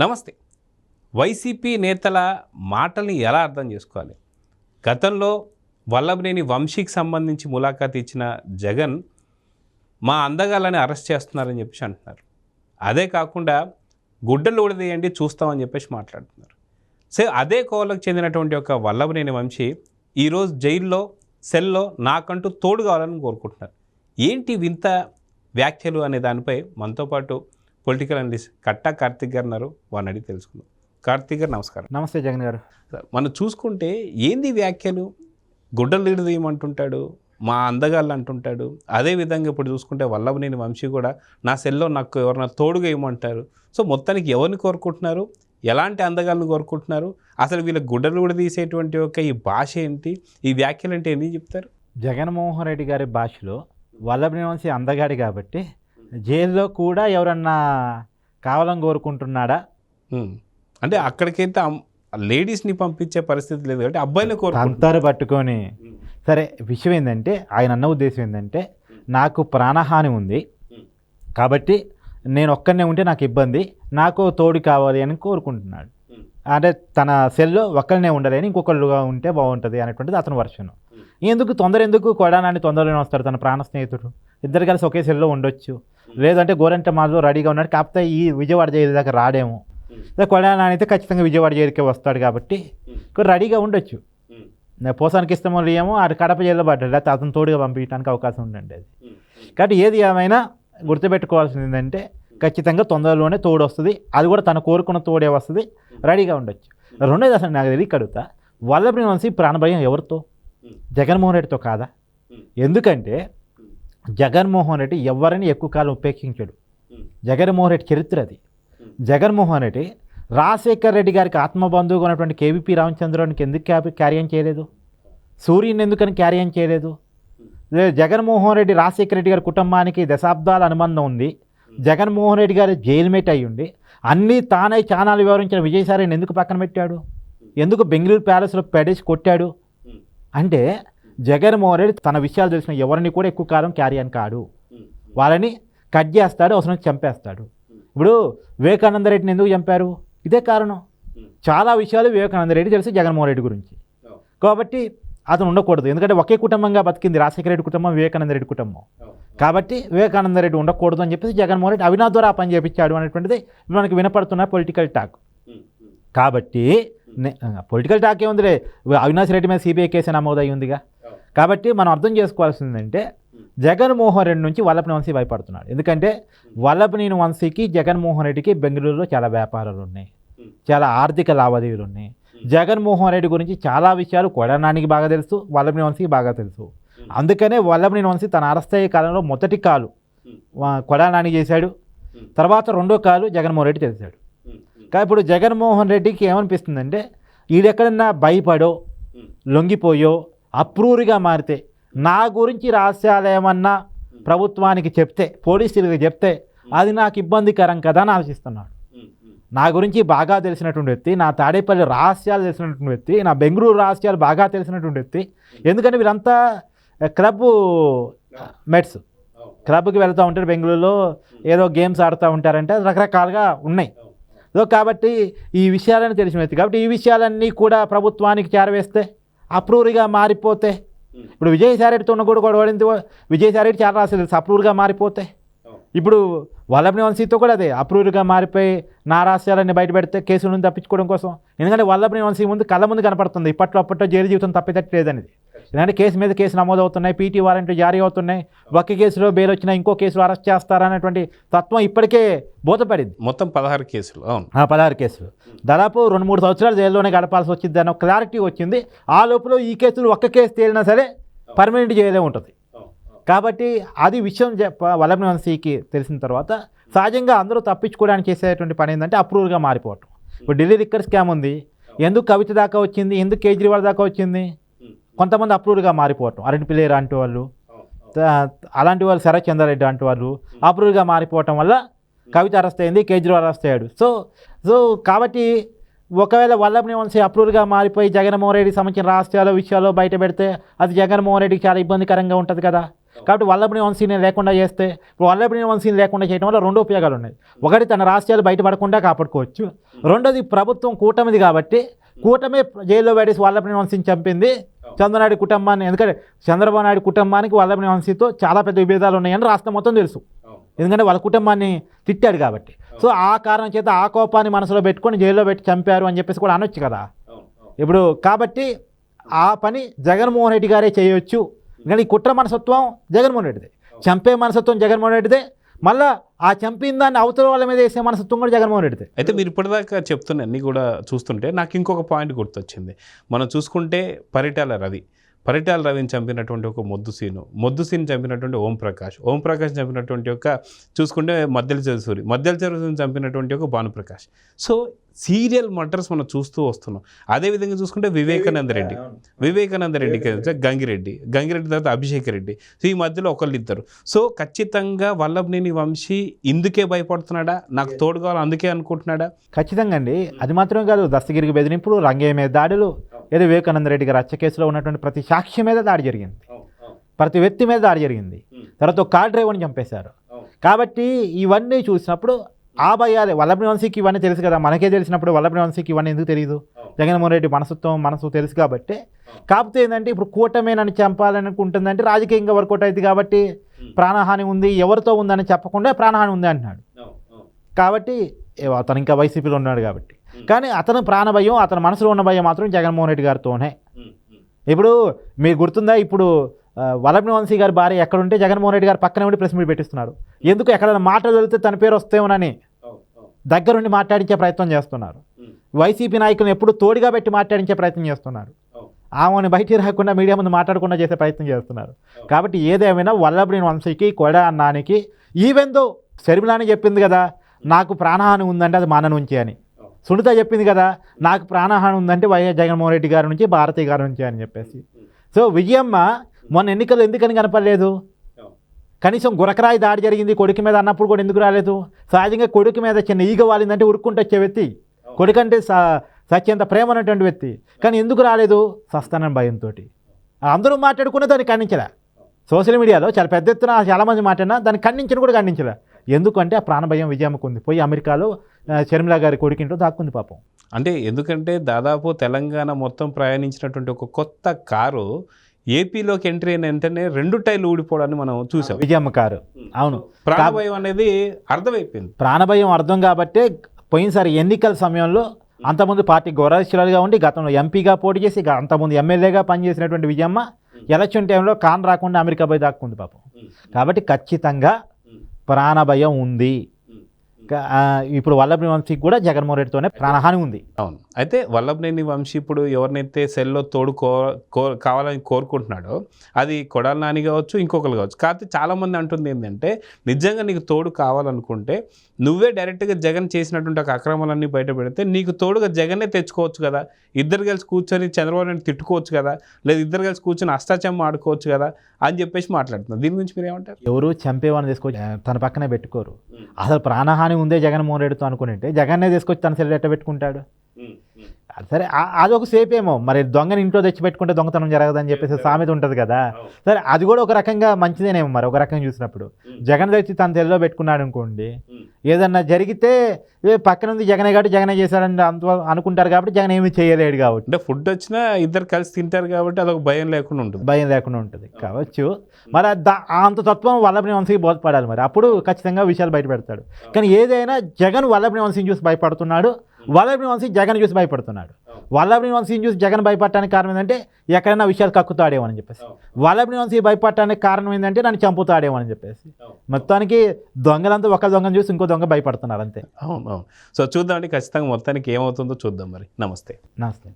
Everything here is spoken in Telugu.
నమస్తే. వైసీపీ నేతల మాటల్ని ఎలా అర్థం చేసుకోవాలి? గతంలో వల్లభనేని వంశీకి సంబంధించి ములాఖాత్ ఇచ్చిన జగన్ మా అందగాళ్ళని అరెస్ట్ చేస్తున్నారని చెప్పేసి అంటున్నారు. అదే కాకుండా గుడ్డలు ఊడదీయండి చూస్తామని చెప్పేసి మాట్లాడుతున్నారు. సో అదే కోవలకు చెందినటువంటి ఒక వల్లభనేని వంశీ ఈరోజు జైల్లో సెల్లో నాకంటూ తోడు కావాలని కోరుకుంటున్నారు. ఏంటి వింత వ్యాఖ్యలు అనే దానిపై మనతో పాటు పొలిటికల్ అనలిస్ట్ కట్టా కార్తిక్ గారు ఉన్నారు. వారిని అడిగి తెలుసుకుందాం. కార్తిక్ గారు నమస్కారం. నమస్తే జగన్ గారు. సార్, మనం చూసుకుంటే ఏంది వ్యాఖ్యలు? గుడ్డలు తీయమంటుంటాడు మా అందగాళ్ళు అంటుంటాడు. అదేవిధంగా ఇప్పుడు చూసుకుంటే వల్లభనేని వంశీ కూడా నా సెల్లో నాకు ఎవరైనా తోడుగా ఇవ్వమంటారు సో మొత్తానికి ఎవరిని కోరుకుంటున్నారు? ఎలాంటి అందగాళ్ళని కోరుకుంటున్నారు? అసలు వీళ్ళ గుడ్డలు కూడా తీసేటువంటి ఒక ఈ భాష ఏంటి? ఈ వ్యాఖ్యలు అంటే ఏంటి చెప్తారు? జగన్మోహన్ రెడ్డి గారి భాషలో వల్లభనేని వంశీ అందగాడి కాబట్టి జైల్లో కూడా ఎవరన్నా కావాలని కోరుకుంటున్నాడా. అంటే అక్కడికైతే లేడీస్ని పంపించే పరిస్థితి లేదు కాబట్టి అబ్బాయిని కోరుకుంటున్నారు తంతారు పట్టుకొని. సరే విషయం ఏంటంటే ఆయన అన్న ఉద్దేశం ఏంటంటే నాకు ప్రాణహాని ఉంది. కాబట్టి నేను ఒక్కనే ఉంటే నాకు ఇబ్బంది. నాకు తోడు కావాలి అని కోరుకుంటున్నాడు. అంటే తన సెల్లో ఒక్కరినే ఉండాలి అని ఇంకొకళ్ళుగా ఉంటే బాగుంటుంది అనేటువంటిది అతని వర్షన్. ఎందుకు తొందర ఎందుకు కొడానాన్ని తొందరలోనే వస్తాడు తన ప్రాణ స్నేహితుడు? ఇద్దరు కలిసి ఒకే సెల్లో ఉండొచ్చు. లేదంటే గోరంట మాలో రెడీగా ఉన్నాడు. కాకపోతే ఈ విజయవాడ జైలు దాకా రాడేమో. అదే కొడానాని అయితే ఖచ్చితంగా విజయవాడ జైలుకే వస్తాడు కాబట్టి రెడీగా ఉండొచ్చు. నేను పోసానికి ఇష్టమో ఏమో ఆడు కడప జైల్లో పడ్డాడు. లేకపోతే అతను తోడుగా పంపించడానికి అవకాశం ఉండండి అది. కాబట్టి ఏది ఏమైనా గుర్తుపెట్టుకోవాల్సింది ఏంటంటే ఖచ్చితంగా తొందరలోనే తోడు వస్తుంది. అది కూడా తను కోరుకున్న తోడే వస్తుంది. రెడీగా ఉండొచ్చు. రెండోది అసలు నాకు తెలియక అడుగుతా. వల్లభని వంశీ ప్రాణభయం ఎవరితో? జగన్మోహన్ రెడ్డితో కాదా? ఎందుకంటే జగన్మోహన్ రెడ్డి ఎవరిని ఎక్కువ కాలం ఉపేక్షించాడు. జగన్మోహన్ రెడ్డి చరిత్ర అది. జగన్మోహన్ రెడ్డి రాజశేఖర్ రెడ్డి గారికి ఆత్మబంధువుగా ఉన్నటువంటి కేవీపీ రామచంద్రానికి ఎందుకు క్యా- క్యారియన్ చేయలేదు? సూర్యుని ఎందుకని క్యారియన్ చేయలేదు? లేదు జగన్మోహన్ రెడ్డి రాజశేఖర రెడ్డి గారి కుటుంబానికి దశాబ్దాల అనుబంధం ఉంది. జగన్మోహన్ రెడ్డి గారి జైలుమేట్ అయి ఉండి అన్నీ తానై చానాలు వివరించిన విజయసాయిని ఎందుకు పక్కన పెట్టాడు? ఎందుకు బెంగళూరు ప్యాలెస్లో పెడేసి కొట్టాడు? అంటే జగన్మోహన్ రెడ్డి తన విషయాలు తెలిసిన ఎవరిని కూడా ఎక్కువ కాలం క్యారియన్ కాడు. వాళ్ళని కట్ చేస్తాడు అవసరం చంపేస్తాడు. ఇప్పుడు వివేకానంద రెడ్డిని ఎందుకు చంపారు? ఇదే కారణం. చాలా విషయాలు వివేకానంద రెడ్డి తెలిసి జగన్మోహన్ రెడ్డి గురించి. కాబట్టి అతను ఉండకూడదు. ఎందుకంటే ఒకే కుటుంబంగా బతికింది రాజశేఖర రెడ్డి కుటుంబం వివేకానంద రెడ్డి కుటుంబం. కాబట్టి వివేకానంద రెడ్డి ఉండకూడదు అని చెప్పేసి జగన్మోహన్ రెడ్డి అవినాథ్ ద్వారా పని చేయించాడు అనేటువంటిది మనకి వినపడుతున్న పొలిటికల్ టాక్ కాబట్టి పొలిటికల్ టాక్ ఏముందిలే? అవినాష్ రెడ్డి మీద సిబిఐ కేసు నమోదై ఉందిగా. కాబట్టి మనం అర్థం చేసుకోవాల్సిందంటే జగన్మోహన్ రెడ్డి నుంచి వల్లభనేని వంశీ భయపడుతున్నాడు. ఎందుకంటే వల్లభనేని వంశీకి జగన్మోహన్ రెడ్డికి బెంగళూరులో చాలా వ్యాపారాలు ఉన్నాయి. చాలా ఆర్థిక లావాదేవీలు ఉన్నాయి. జగన్మోహన్ రెడ్డి గురించి చాలా విషయాలు కొడనానికి బాగా తెలుసు వల్లభనేని వంశీకి బాగా తెలుసు. అందుకనే వల్లభనేని వంశీ తన అరెస్ట్ కాలంలో మొదటి కాలు కొడానాని చేశాడు. తర్వాత రెండో కాలు జగన్మోహన్ రెడ్డి తెలిసాడు కానీ ఇప్పుడు జగన్మోహన్ రెడ్డికి ఏమనిపిస్తుందంటే ఈడెక్కడన్నా భయపడో లొంగిపోయో అప్రూరిగా మారితే నా గురించి రహస్యాలు ఏమన్నా ప్రభుత్వానికి చెప్తే పోలీసులకి చెప్తే అది నాకు ఇబ్బందికరం కదా అని ఆలోచిస్తున్నాడు. నా గురించి బాగా తెలిసినటువంటి వ్యక్తి నా తాడేపల్లి రహస్యాలు తెలిసినటువంటి వ్యక్తి నా బెంగళూరు రహస్యాలు బాగా తెలిసినటువంటి వ్యక్తి. ఎందుకంటే వీరంతా క్లబ్ మెట్స్. క్లబ్కి వెళ్తూ ఉంటారు బెంగళూరులో ఏదో గేమ్స్ ఆడుతూ ఉంటారంటే రకరకాలుగా ఉన్నాయి. కాబట్టి ఈ విషయాలను తెలిసిన వ్యక్తి. కాబట్టి ఈ విషయాలన్నీ కూడా ప్రభుత్వానికి చేరవేస్తే అప్రూవ్గా మారిపోతే. ఇప్పుడు విజయసాయిరెడ్డితో ఉన్న కూడా గొడవడింది విజయసాయిరెడ్డి చాలా రాసి తెలుసు? అప్రూవ్గా మారిపోతే. ఇప్పుడు వల్లభని వంశీతో కూడా అదే. అప్రూవ్గా మారిపోయి నా రహస్యాలన్నీ బయట పెడితే కేసుల నుంచి తప్పించుకోవడం కోసం. ఎందుకంటే వల్లభని వంశీ ముందు కళ్ళ ముందు కనపడుతుంది. ఇప్పట్లో అప్పట్లో జైలు జీవితం తప్పితట్టలేదనేది ఎందుకంటే కేసు మీద కేసు నమోదు అవుతున్నాయి పీటీ వారెంట్లు జారీ అవుతున్నాయి ఒక్క కేసులో బెయిల్ వచ్చినా ఇంకో కేసులో అరెస్ట్ చేస్తారనేటువంటి తత్వం ఇప్పటికే బోధపడింది. మొత్తం పదహారు కేసులు అవును. ఆ పదహారు కేసులు. దాదాపు రెండు మూడు సంవత్సరాలు జైల్లోనే గడపాల్సి వచ్చింది అన్న క్లారిటీ వచ్చింది. ఆ లోపల ఈ కేసులు ఒక్క కేసు తేలినా సరే పర్మనెంట్ జైలే ఉంటుంది. కాబట్టి అది విషయం వంశీకి తెలిసిన తర్వాత సహజంగా అందరూ తప్పించుకోవడానికి చేసేటువంటి పని ఏంటంటే అప్రూవ్గా మారిపోవటం. ఇప్పుడు ఢిల్లీ లిక్కర్ స్కామ్ ఉంది. ఎందుకు కవిత దాకా వచ్చింది? ఎందుకు కేజ్రీవాల్ దాకా వచ్చింది? కొంతమంది అప్రూవ్గా మారిపోవటం. అరణ్ పిల్లేరు లాంటి వాళ్ళు అలాంటి వాళ్ళు శరత్ చంద్రారెడ్డి లాంటి వాళ్ళు అప్రూవ్గా మారిపోవటం వల్ల కవిత అరెస్ట్ అయింది కేజ్రీవాల్ అరెస్ట్ అయ్యాడు. సో సో కాబట్టి ఒకవేళ వల్లభని వంశీ అప్రూవ్గా మారిపోయి జగన్మోహన్ రెడ్డికి సంబంధించిన రాష్ట్రాల విషయాలు బయట పెడితే అది జగన్మోహన్ రెడ్డికి చాలా ఇబ్బందికరంగా ఉంటుంది కదా. కాబట్టి వల్లభని వంశీని లేకుండా చేస్తే ఇప్పుడు వల్లభని వంశీని లేకుండా చేయడం వల్ల రెండు ఉపయోగాలు ఉన్నాయి. ఒకటి తన రాష్ట్రాలు బయటపడకుండా కాపాడుకోవచ్చు. రెండోది ప్రభుత్వం కూటమిది కాబట్టి కూటమి జైల్లో పడేసి వల్లభని వంశీని చంపింది చంద్రనాయుడు కుటుంబాన్ని. ఎందుకంటే చంద్రబాబు నాయుడు కుటుంబానికి వల్లభని వంశీతో చాలా పెద్ద విభేదాలు ఉన్నాయని రాష్ట్రం మొత్తం తెలుసు. ఎందుకంటే వాళ్ళ కుటుంబాన్ని తిట్టాడు కాబట్టి. సో ఆ కారణం చేత ఆ కోపాన్ని మనసులో పెట్టుకొని జైల్లో పెట్టి చంపారు అని చెప్పేసి కూడా అనొచ్చు కదా. ఇప్పుడు కాబట్టి ఆ పని జగన్మోహన్ రెడ్డి గారే చేయొచ్చు. ఎందుకంటే ఈ కుట్ర మనసత్వం జగన్మోహన్ రెడ్డిదే. చంపే మనసత్వం జగన్మోహన్ రెడ్డిదే. మళ్ళా ఆ చంపిన దాన్ని అవతల వాళ్ళ మీద వేసే మనసు తుంగడు జగన్మోహన్ రెడ్డి అయితే మీరు ఇప్పటిదాకా చెప్తున్న అన్ని కూడా చూస్తుంటే నాకు ఇంకొక పాయింట్ గుర్తొచ్చింది. మనం చూసుకుంటే పరిటాల రవి పరిటాల రవిని చంపినటువంటి ఒక మొద్దు సీను మొద్దు సీన్ చంపినటువంటి ఓం ప్రకాష్ ఓం ప్రకాష్ చంపినటువంటి ఒక చూసుకుంటే మద్దెల చెరుసూరి మద్దెల చెరుసూరిని చంపినటువంటి ఒక భానుప్రకాష్. సో సీరియల్ మర్డర్స్ మనం చూస్తూ వస్తున్నాం. అదేవిధంగా చూసుకుంటే వివేకానంద రెడ్డి. వివేకానంద రెడ్డికి అయితే గంగిరెడ్డి. గంగిరెడ్డి తర్వాత అభిషేక్ రెడ్డి. సో ఈ మధ్యలో ఒకళ్ళు ఇద్దరు సో ఖచ్చితంగా వల్లభనేని వంశీ ఇందుకే భయపడుతున్నాడా? నాకు తోడు కావాలి అందుకే అనుకుంటున్నాడా? ఖచ్చితంగా అండి. అది మాత్రమే కాదు దస్తగిరికి బెదిరింపులు రంగయ్య మీద దాడులు ఏదో వివేకానంద రెడ్డి గారు హత్య కేసులో ఉన్నటువంటి ప్రతి సాక్షి మీద దాడి జరిగింది. ప్రతి వ్యక్తి మీద దాడి జరిగింది. తర్వాత ఒక కార్ డ్రైవర్ని చంపేశారు. కాబట్టి ఇవన్నీ చూసినప్పుడు ఆ భయాలే. వల్లభని వంశీకి ఇవన్నీ తెలుసు కదా. మనకే తెలిసినప్పుడు వల్లభని వంశీకి ఇవన్నీ ఎందుకు తెలియదు జగన్మోహన్ రెడ్డి మనసుత్వం మనసు తెలుసు కాబట్టి. కాకపోతే ఏంటంటే ఇప్పుడు కూటమే నన్ను చంపాలనుకుంటుందంటే రాజకీయంగా వర్కౌట్ అయింది కాబట్టి ప్రాణహాని ఉంది ఎవరితో ఉందని చెప్పకుండా ప్రాణహాని ఉంది అంటున్నాడు. కాబట్టి అతను ఇంకా వైసీపీలో ఉన్నాడు కాబట్టి. కానీ అతను ప్రాణ భయం అతని మనసులో ఉన్న భయం మాత్రం జగన్మోహన్ రెడ్డి గారితోనే. ఇప్పుడు మీకు గుర్తుందా ఇప్పుడు వల్లభని వంశీ గారి భార్య ఎక్కడుంటే జగన్మోహన్ రెడ్డి గారు పక్కనే ఉండి ప్రెస్ మీట్ పెట్టిస్తున్నారు. ఎందుకు ఎక్కడైనా మాటలు వెళితే తన పేరు వస్తేమోనని దగ్గరుండి మాట్లాడించే ప్రయత్నం చేస్తున్నారు. వైసీపీ నాయకులను ఎప్పుడు తోడుగా పెట్టి మాట్లాడించే ప్రయత్నం చేస్తున్నారు. ఆమెను బయటికి రాకుండా మీడియా ముందు మాట్లాడకుండా చేసే ప్రయత్నం చేస్తున్నారు. కాబట్టి ఏదేమైనా వల్లభని వంశీకి కొడ అన్నానికి ఈవెందో శర్మిలాని చెప్పింది కదా నాకు ప్రాణహాని ఉందంటే అది మన నుంచి అని. సునీత చెప్పింది కదా నాకు ప్రాణహాని ఉందంటే వైఎస్ జగన్మోహన్ రెడ్డి గారి నుంచి భారతి గారి నుంచి అని చెప్పేసి. సో విజయమ్మ మొన్న ఎన్నికలు ఎందుకని కనపడలేదు? కనీసం గురకరాయి దాడి జరిగింది కొడుకు మీద అన్నప్పుడు కూడా ఎందుకు రాలేదు? సహజంగా కొడుకు మీద చిన్న ఈగ వాలిందంటే ఉరుక్కుంటూ వచ్చే వ్యక్తి. కొడుకంటే స సత్యంత ప్రేమ ఉన్నటువంటి వ్యక్తి. కానీ ఎందుకు రాలేదు? సస్తానని భయంతో అందరూ మాట్లాడుకున్న దాన్ని ఖండించలే. సోషల్ మీడియాలో చాలా పెద్ద ఎత్తున చాలామంది మాట్లాడినా దాన్ని ఖండించిన కూడా ఖండించలే. ఎందుకంటే ఆ ప్రాణభయం విజయమ్మకు ఉంది. పోయి అమెరికాలో షర్మిల గారి కొడుకింటో దాక్కుంది పాపం. అంటే ఎందుకంటే దాదాపు తెలంగాణ మొత్తం ప్రయాణించినటువంటి ఒక కొత్త కారు ఏపీలోకి ఎంట్రీ అయిన వెంటనే రెండు టైర్లు ఊడిపోవడాన్ని మనం చూసాం. విజయమ్మ కారు అవును. ప్రాణభయం అనేది అర్థమైపోయింది. ప్రాణభయం అర్థం కాబట్టే పోయినసారి ఎన్నికల సమయంలో అంతకుముందు పార్టీ గౌరవశీలుగా ఉండి గతంలో ఎంపీగా పోటీ చేసి అంతకుముందు ఎమ్మెల్యేగా పనిచేసినటువంటి విజయమ్మ ఎలక్షన్ టైంలో కాన్ రాకుండా అమెరికా పోయి దాక్కుంది పాపం. కాబట్టి ఖచ్చితంగా ప్రాణభయం ఉంది. ఇప్పుడు వల్లభని వంశీకి కూడా జగన్మోహన్ రెడ్డితోనే ప్రాణహాని ఉంది. అవును. అయితే వల్లభనేని వంశీ ఇప్పుడు ఎవరినైతే సెల్లో తోడు కో కావాలని కోరుకుంటున్నాడో అది కొడాలి నాని కావచ్చు ఇంకొకరు కావచ్చు. కాకపోతే చాలామంది అంటుంది ఏంటంటే నిజంగా నీకు తోడు కావాలనుకుంటే నువ్వే డైరెక్ట్గా జగన్ చేసినటువంటి ఒక అక్రమాలన్నీ బయట పెడితే నీకు తోడుగా జగనే తెచ్చుకోవచ్చు కదా. ఇద్దరు కలిసి కూర్చొని చంద్రబాబు నాయుడు తిట్టుకోవచ్చు కదా. లేదా ఇద్దరు కలిసి కూర్చొని అష్టాచమ్మ ఆడుకోవచ్చు కదా అని చెప్పేసి మాట్లాడుతున్నారు. దీని గురించి మీరు ఏమంటారు ఎవరు చంపేవాడిని తీసుకొచ్చి ఆ, తన పక్కనే పెట్టుకోరు. అసలు ప్రాణహాని ఉందే జగన్మోహన్ రెడ్డితో అనుకుంటే జగన్నే తీసుకొచ్చి తన సెల్ ఎట్ట పెట్టుకుంటాడు సరే అదొక సేఫ్ ఏమో మరి దొంగని ఇంట్లో తెచ్చి పెట్టుకుంటే దొంగతనం జరగదని చెప్పేసి సామెత ఉంటుంది కదా. సరే అది కూడా ఒక రకంగా మంచిదేనేమో మరి ఒక రకంగా చూసినప్పుడు. జగన్ తెచ్చి తన తెల్లో పెట్టుకున్నాడు అనుకోండి ఏదన్నా జరిగితే పక్కన ఉంది జగనే కాబట్టి జగనే చేశాడని అంత అనుకుంటారు కాబట్టి జగన్ ఏమీ చేయలేడు కాబట్టి. అంటే ఫుడ్ వచ్చినా ఇద్దరు కలిసి తింటారు కాబట్టి అదొక భయం లేకుండా ఉంటుంది. భయం లేకుండా ఉంటుంది కావచ్చు. మరి అంత తత్వం వల్లభని వంశీకి బోధపడాలి మరి. అప్పుడు ఖచ్చితంగా విషయాలు బయట పెడతాడు కానీ ఏదైనా జగన్ వల్లభని వంశీని చూసి భయపడుతున్నాడు వల్లభని వంశీ జగన్ చూసి భయపడుతున్నాడు. వల్లభని వంశీని చూసి జగన్ భయపడటానికి కారణం ఏంటంటే ఎక్కడైనా విషయాలు కక్కుతాడేమో అని చెప్పేసి. వల్లభని వంశీ భయపడటానికి కారణం ఏంటంటే నన్ను చంపుతాడేమో అని చెప్పేసి. మొత్తానికి దొంగలంతా ఒక దొంగను చూసి ఇంకో దొంగ భయపడుతున్నారు అంతే. అవును అవును. సో చూద్దామండి. ఖచ్చితంగా మొత్తానికి ఏమవుతుందో చూద్దాం మరి. నమస్తే. నమస్తే.